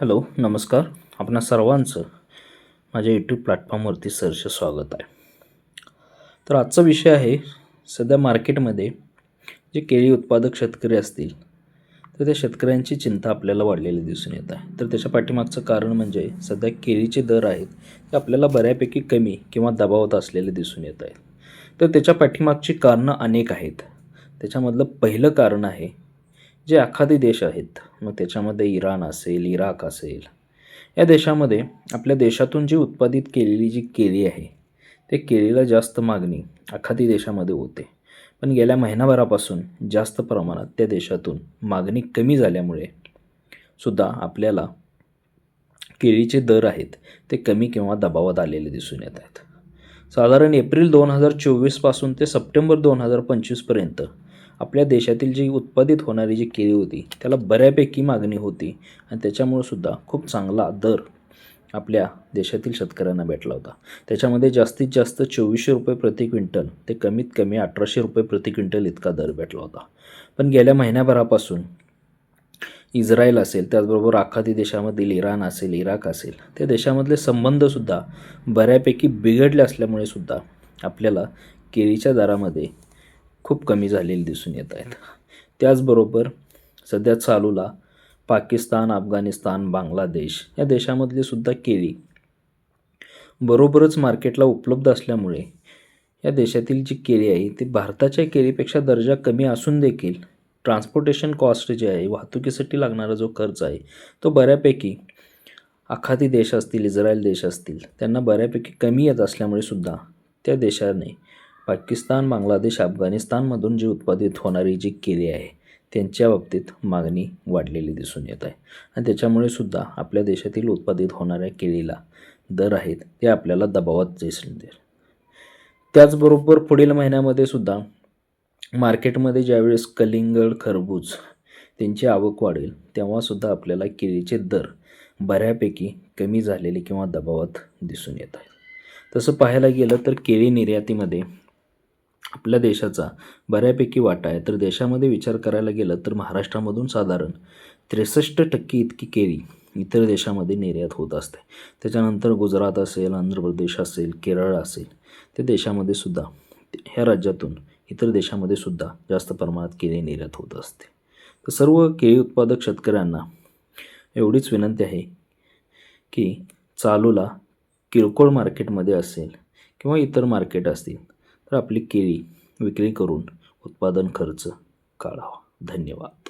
Hello नमस्कार. आपणा सर्वांचं माझ्या यूट्यूब प्लॅटफॉर्मवरती सरश स्वागत आहे. तर आजचा विषय आहे सध्या मार्केटमध्ये जे केळी उत्पादक शेतकरी असतील तर त्या शेतकऱ्यांची चिंता आपल्याला वाढलेली दिसून येत आहे. तर त्याच्या पाठीमागचं कारण म्हणजे सध्या केळीचे दर आहेत ते आपल्याला बऱ्यापैकी कमी किंवा दबावत असलेले दिसून येत आहेत. तर त्याच्या पाठीमागची कारणं अनेक आहेत. त्याच्यामधलं पहिलं कारण आहे जे आखादी देश आहेत मग त्याच्यामध्ये इराण असेल इराक असेल या देशामध्ये आपल्या देशातून जी उत्पादित केलेली जी केळी आहे ते केळीला जास्त मागणी आखाती देशामध्ये होते. पण गेल्या महिनाभरापासून जास्त प्रमाणात त्या देशातून मागणी कमी झाल्यामुळे सुद्धा आपल्याला केळीचे दर आहेत ते कमी किंवा दबावात आलेले दिसून येत आहेत. साधारण एप्रिल दोन हजार चोवीसपासून ते सप्टेंबर दोन हजार पंचवीसपर्यंत आपल्या देशातील जी उत्पादित होणारी जी केळी होती त्याला बऱ्यापैकी मागणी होती आणि त्याच्यामुळे सुद्धा खूप चांगला दर आपल्या देशातील शेतकऱ्यांना भेटला होता. त्याच्यामध्ये जास्तीत जास्त चोवीसशे रुपये प्रति क्विंटल ते कमीत कमी अठराशे रुपये प्रति क्विंटल इतका दर भेटला होता. पण गेल्या महिन्याभरापासून इस्रायल असेल त्याचबरोबर आखाती देशामधील इराण असेल इराक असेल त्या देशामधले संबंधसुद्धा बऱ्यापैकी बिघडले असल्यामुळे सुद्धा आपल्याला केळीच्या दरामध्ये खूप कमी झालेले दिसून येत आहेत. त्याचबरोबर सध्या चालूला पाकिस्तान अफगाणिस्तान बांगलादेश या देशामधली सुद्धा केळी बरोबरच मार्केटला उपलब्ध असल्यामुळे या देशातील जी केळी आहे ती भारताच्या केळीपेक्षा दर्जा कमी असून देखील ट्रान्सपोर्टेशन कॉस्ट जे आहे वाहतुकीसाठी लागणारा जो खर्च आहे तो बऱ्यापैकी आखाती देश असतील इस्रायल देश असतील त्यांना बऱ्यापैकी कमी येत असल्यामुळे सुद्धा त्या देशाने पाकिस्तान बांगलादेश अफगाणिस्तानमधून जी उत्पादित होणारी जी केळी आहे त्यांच्या बाबतीत मागणी वाढलेली दिसून येत आहे. आणि त्याच्यामुळे सुद्धा आपल्या देशातील उत्पादित होणाऱ्या केळीला दर आहेत ते आपल्याला दबावात दिसून त्याचबरोबर पुढील महिन्यामध्ये सुद्धा मार्केटमध्ये ज्यावेळेस कलिंगड खरबूज त्यांची आवक वाढेल तेव्हासुद्धा आपल्याला केळीचे दर बऱ्यापैकी कमी झालेले किंवा दबावात दिसून येत आहेत. तसं पाहायला गेलं तर केळी निर्यातीमध्ये आपल्या देशाचा बऱ्यापैकी वाटा आहे. तर देशामध्ये विचार करायला गेलं तर महाराष्ट्रामधून साधारण त्रेसष्ट टक्के इतकी केळी इतर देशामध्ये निर्यात होत असते. त्याच्यानंतर गुजरात असेल आंध्र प्रदेश असेल केरळ असेल त्या देशामध्ये सुद्धा ह्या राज्यातून इतर देशामध्ये सुद्धा जास्त प्रमाणात केळी निर्यात होत असते. तर सर्व केळी उत्पादक शेतकऱ्यांना एवढीच विनंती आहे की चालूला किरकोळ मार्केटमध्ये असेल किंवा इतर मार्केट असतील तर आपली केळी विक्री करून उत्पादन खर्च काढावा. धन्यवाद.